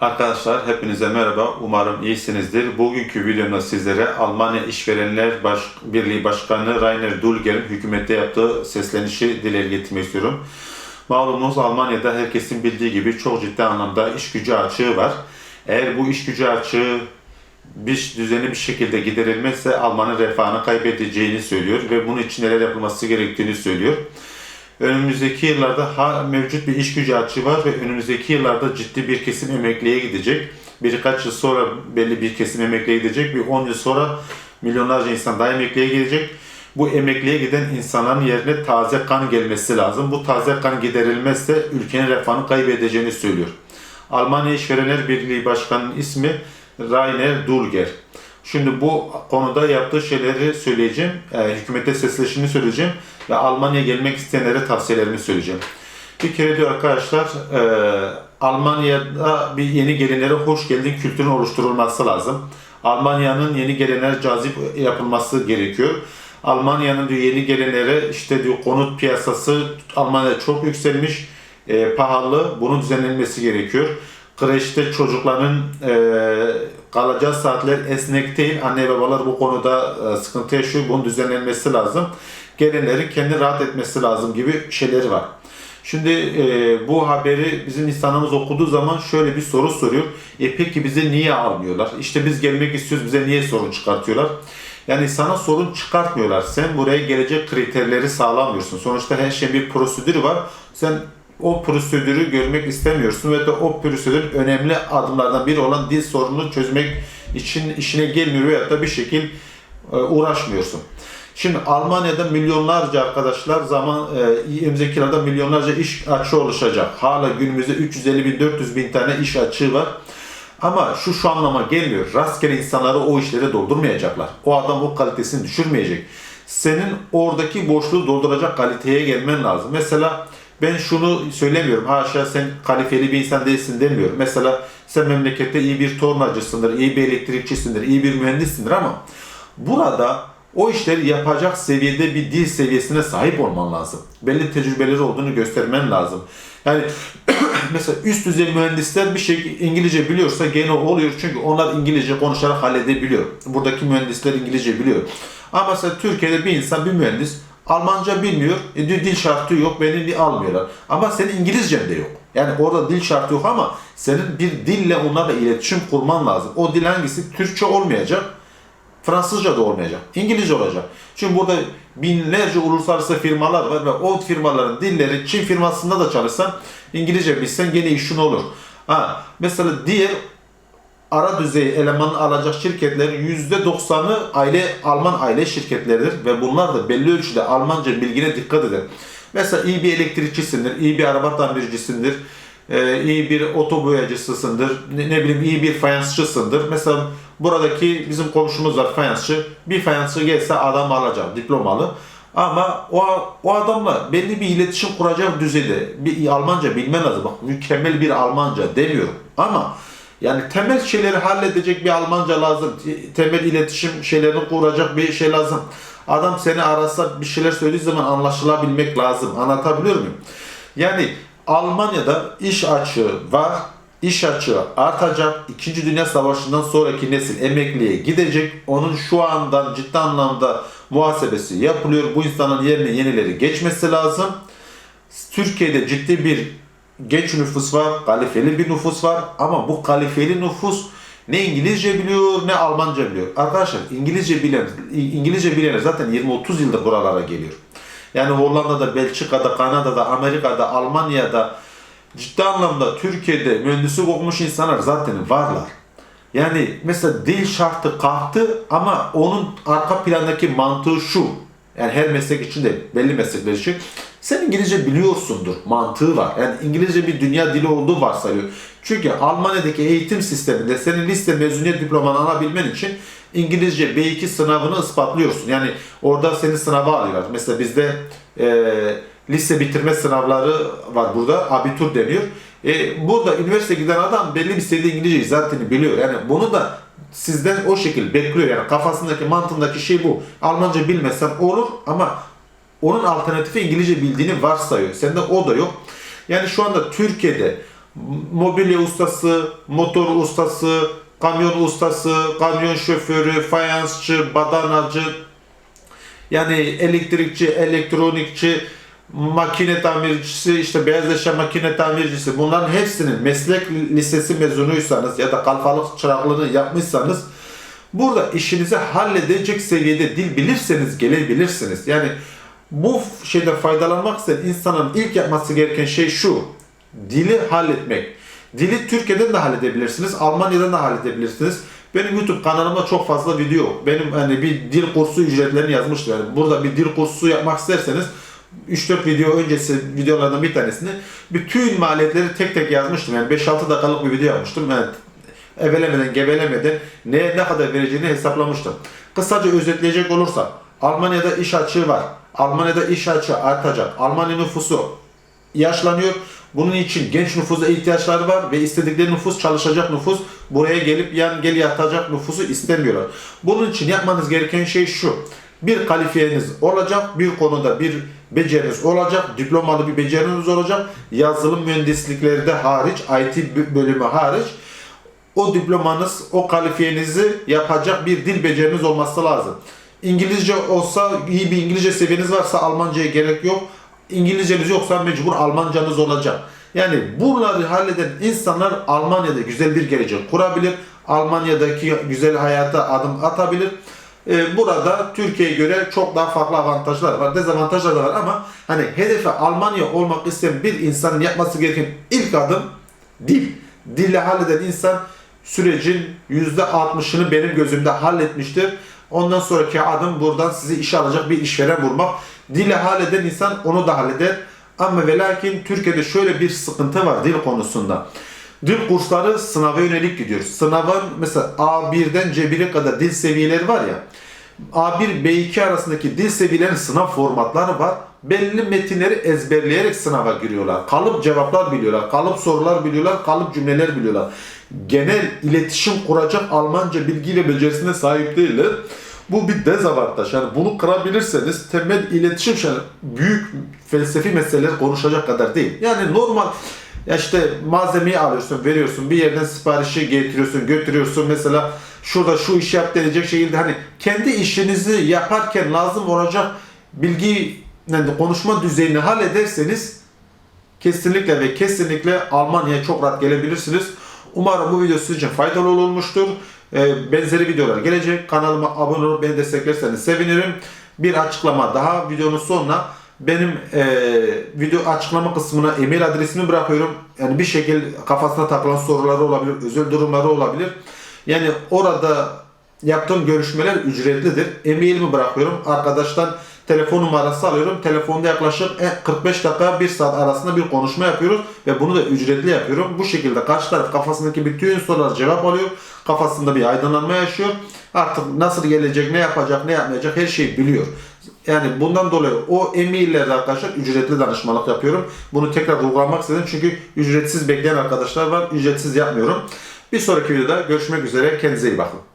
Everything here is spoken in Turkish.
Arkadaşlar hepinize merhaba. Umarım iyisinizdir. Bugünkü videomda sizlere Almanya İşverenler Baş Birliği Başkanı Rainer Dulger'in hükümette yaptığı seslenişi dile getirmek istiyorum. Malumunuz Almanya'da herkesin bildiği gibi çok ciddi anlamda iş gücü açığı var. Eğer bu iş gücü açığı bir düzenli bir şekilde giderilmezse Alman'ın refahını kaybedeceğini söylüyor ve bunun için neler yapılması gerektiğini söylüyor. Önümüzdeki yıllarda ha, mevcut bir iş gücü açığı var ve önümüzdeki yıllarda ciddi bir kesim emekliye gidecek. Birkaç yıl sonra belli bir kesim emekliye gidecek. Bir 10 yıl sonra milyonlarca insan daha emekliye gidecek. Bu emekliye giden insanların yerine taze kan gelmesi lazım. Bu taze kan giderilmezse ülkenin refahını kaybedeceğini söylüyor. Almanya İşverenler Birliği Başkanı'nın ismi Rainer Dulger. Şimdi bu konuda yaptığı şeyleri söyleyeceğim. E, hükümete sesleşini söyleyeceğim. Ve Almanya'ya gelmek isteyenlere tavsiyelerimi söyleyeceğim. Bir kere diyor arkadaşlar e, Almanya'da bir yeni gelenlere hoş geldin kültürün oluşturulması lazım. Almanya'nın yeni gelenlere cazip yapılması gerekiyor. Almanya'nın diyor yeni gelenlere işte diyor konut piyasası Almanya'da çok yükselmiş, e, pahalı. Bunun düzenlenmesi gerekiyor. Kreşte çocukların e, kalacağı saatler esnek değil. Anne babalar bu konuda e, sıkıntı yaşıyor. Bunun düzenlenmesi lazım. Gelenlerin kendi rahat etmesi lazım gibi şeyleri var. Şimdi e, bu haberi bizim insanımız okuduğu zaman şöyle bir soru soruyor. E peki bize niye almıyorlar? İşte biz gelmek istiyoruz bize niye sorun çıkartıyorlar? Yani sana sorun çıkartmıyorlar. Sen buraya gelecek kriterleri sağlamıyorsun. Sonuçta her şeyin bir prosedürü var. Sen o prosedürü görmek istemiyorsun ve de o prosedürün önemli adımlardan biri olan dil sorununu çözmek için işine gelmiyor veya da bir şekil e, uğraşmıyorsun. Şimdi Almanya'da milyonlarca arkadaşlar zaman e, önümüzdeki yıllarda milyonlarca iş açığı oluşacak. Hala günümüzde 350 bin 400 bin tane iş açığı var. Ama şu şu anlama gelmiyor. Rastgele insanları o işlere doldurmayacaklar. O adam o kalitesini düşürmeyecek. Senin oradaki boşluğu dolduracak kaliteye gelmen lazım. Mesela ben şunu söylemiyorum. Haşa sen kalifeli bir insan değilsin demiyorum. Mesela sen memlekette iyi bir tornacısındır, iyi bir elektrikçisindir, iyi bir mühendissindir ama burada o işleri yapacak seviyede bir dil seviyesine sahip olman lazım. Belli tecrübeleri olduğunu göstermen lazım. Yani mesela üst düzey mühendisler bir şey İngilizce biliyorsa gene oluyor. Çünkü onlar İngilizce konuşarak halledebiliyor. Buradaki mühendisler İngilizce biliyor. Ama mesela Türkiye'de bir insan, bir mühendis Almanca bilmiyor, e, dil şartı yok, beni almıyorlar. Ama senin İngilizcen de yok. Yani orada dil şartı yok ama senin bir dille onlarla iletişim kurman lazım. O dil hangisi? Türkçe olmayacak, Fransızca da olmayacak, İngilizce olacak. Çünkü burada binlerce uluslararası firmalar var ve o firmaların dilleri Çin firmasında da çalışsan İngilizce bilsen gene işin olur. Ha, mesela diğer ara düzey eleman alacak şirketlerin %90'ı aile Alman aile şirketleridir ve bunlar da belli ölçüde Almanca bilgine dikkat eder. Mesela iyi bir elektrikçisindir, iyi bir araba tamircisindir, e, iyi bir otoboyacısısındır, ne, ne bileyim iyi bir fayansçısındır. Mesela buradaki bizim komşumuz var fayansçı. Bir fayansçı gelse adam alacak, diplomalı. Ama o, o adamla belli bir iletişim kuracak düzeyde bir Almanca bilmen lazım. Bak mükemmel bir Almanca demiyorum. Ama yani temel şeyleri halledecek bir Almanca lazım. Temel iletişim şeylerini kuracak bir şey lazım. Adam seni arasa bir şeyler söylediği zaman anlaşılabilmek lazım. Anlatabiliyor muyum? Yani Almanya'da iş açığı var. İş açığı artacak. İkinci Dünya Savaşı'ndan sonraki nesil emekliye gidecek. Onun şu andan ciddi anlamda muhasebesi yapılıyor. Bu insanın yerine yenileri geçmesi lazım. Türkiye'de ciddi bir genç nüfus var, kalifeli bir nüfus var ama bu kalifeli nüfus ne İngilizce biliyor ne Almanca biliyor. Arkadaşlar İngilizce bilen İngilizce bilenler zaten 20-30 yıldır buralara geliyor. Yani Hollanda'da, Belçika'da, Kanada'da, Amerika'da, Almanya'da ciddi anlamda Türkiye'de mühendislik okumuş insanlar zaten varlar. Yani mesela dil şartı kalktı ama onun arka plandaki mantığı şu. Yani her meslek için de belli meslekler için sen İngilizce biliyorsundur mantığı var. Yani İngilizce bir dünya dili olduğu varsayıyor. Çünkü Almanya'daki eğitim sisteminde senin lise mezuniyet diplomanı alabilmen için İngilizce B2 sınavını ispatlıyorsun. Yani orada seni sınava alıyorlar. Mesela bizde e, lise bitirme sınavları var burada. Abitur deniyor. E, burada üniversite giden adam belli bir seviyede İngilizceyi zaten biliyor. Yani bunu da sizden o şekilde bekliyor. Yani kafasındaki mantığındaki şey bu. Almanca bilmesen olur ama onun alternatifi İngilizce bildiğini varsayıyor. Sende o da yok. Yani şu anda Türkiye'de mobilya ustası, motor ustası, kamyon ustası, kamyon şoförü, fayansçı, badanacı, yani elektrikçi, elektronikçi, makine tamircisi, işte beyaz eşya makine tamircisi bunların hepsinin meslek lisesi mezunuysanız ya da kalfalık çıraklığını yapmışsanız burada işinizi halledecek seviyede dil bilirseniz gelebilirsiniz. Yani bu şeyden faydalanmak isteyen insanın ilk yapması gereken şey şu. Dili halletmek. Dili Türkiye'den de halledebilirsiniz, Almanya'dan da halledebilirsiniz. Benim YouTube kanalıma çok fazla video. Benim hani bir dil kursu ücretlerini yazmıştım. Yani burada bir dil kursu yapmak isterseniz 3-4 video öncesi videolardan bir tanesini bütün maliyetleri tek tek yazmıştım. Yani 5-6 dakikalık bir video yapmıştım. Yani evelemeden, gevelemeden neye ne kadar vereceğini hesaplamıştım. Kısaca özetleyecek olursa Almanya'da iş açığı var. Almanya'da iş açığı artacak. Almanya nüfusu yaşlanıyor. Bunun için genç nüfusa ihtiyaçları var ve istedikleri nüfus çalışacak nüfus buraya gelip yan gel yatacak nüfusu istemiyorlar. Bunun için yapmanız gereken şey şu. Bir kalifiyeniz olacak, bir konuda bir beceriniz olacak, diplomalı bir beceriniz olacak. Yazılım mühendislikleri de hariç, IT bölümü hariç o diplomanız, o kalifiyenizi yapacak bir dil beceriniz olması lazım. İngilizce olsa, iyi bir İngilizce seviyeniz varsa Almanca'ya gerek yok. İngilizceniz yoksa mecbur Almancanız olacak. Yani bunları halleden insanlar Almanya'da güzel bir gelecek kurabilir. Almanya'daki güzel hayata adım atabilir. Ee, burada Türkiye'ye göre çok daha farklı avantajlar var, dezavantajlar da var ama hani hedefe Almanya olmak isteyen bir insanın yapması gereken ilk adım dil. Dille halleden insan sürecin %60'ını benim gözümde halletmiştir. Ondan sonraki adım buradan sizi işe alacak bir işveren bulmak. Dille halleden insan onu da halleder. Ama ve lakin Türkiye'de şöyle bir sıkıntı var dil konusunda. Dil kursları sınava yönelik gidiyor. Sınavın mesela A1'den C1'e kadar dil seviyeleri var ya. A1 B2 arasındaki dil seviyelerinin sınav formatları var. Belli metinleri ezberleyerek sınava giriyorlar. Kalıp cevaplar biliyorlar, kalıp sorular biliyorlar, kalıp cümleler biliyorlar. Genel iletişim kuracak Almanca bilgi ve becerisine sahip değiller. Bu bir dezavantaj. Yani bunu kırabilirseniz temel iletişim şey, büyük felsefi meseleler konuşacak kadar değil. Yani normal ya işte malzemeyi alıyorsun, veriyorsun, bir yerden siparişi getiriyorsun, götürüyorsun. Mesela şurada şu işi yap denecek şekilde hani kendi işinizi yaparken lazım olacak bilgi yani konuşma düzeyini hallederseniz kesinlikle ve kesinlikle Almanya'ya çok rahat gelebilirsiniz. Umarım bu video sizin için faydalı olmuştur. Ee, benzeri videolar gelecek. Kanalıma abone olup beni desteklerseniz sevinirim. Bir açıklama daha videonun sonuna benim e, video açıklama kısmına e-mail adresimi bırakıyorum. Yani bir şekilde kafasına takılan soruları olabilir, özel durumları olabilir. Yani orada yaptığım görüşmeler ücretlidir. E-mailimi bırakıyorum. Arkadaştan telefon numarası alıyorum. Telefonda yaklaşık 45 dakika 1 saat arasında bir konuşma yapıyoruz ve bunu da ücretli yapıyorum. Bu şekilde karşı taraf kafasındaki bütün sorulara cevap alıyor. Kafasında bir aydınlanma yaşıyor. Artık nasıl gelecek, ne yapacak, ne yapmayacak her şeyi biliyor. Yani bundan dolayı o e-maillerde arkadaşlar ücretli danışmanlık yapıyorum. Bunu tekrar vurgulamak istedim çünkü ücretsiz bekleyen arkadaşlar var. Ücretsiz yapmıyorum. Bir sonraki videoda görüşmek üzere. Kendinize iyi bakın.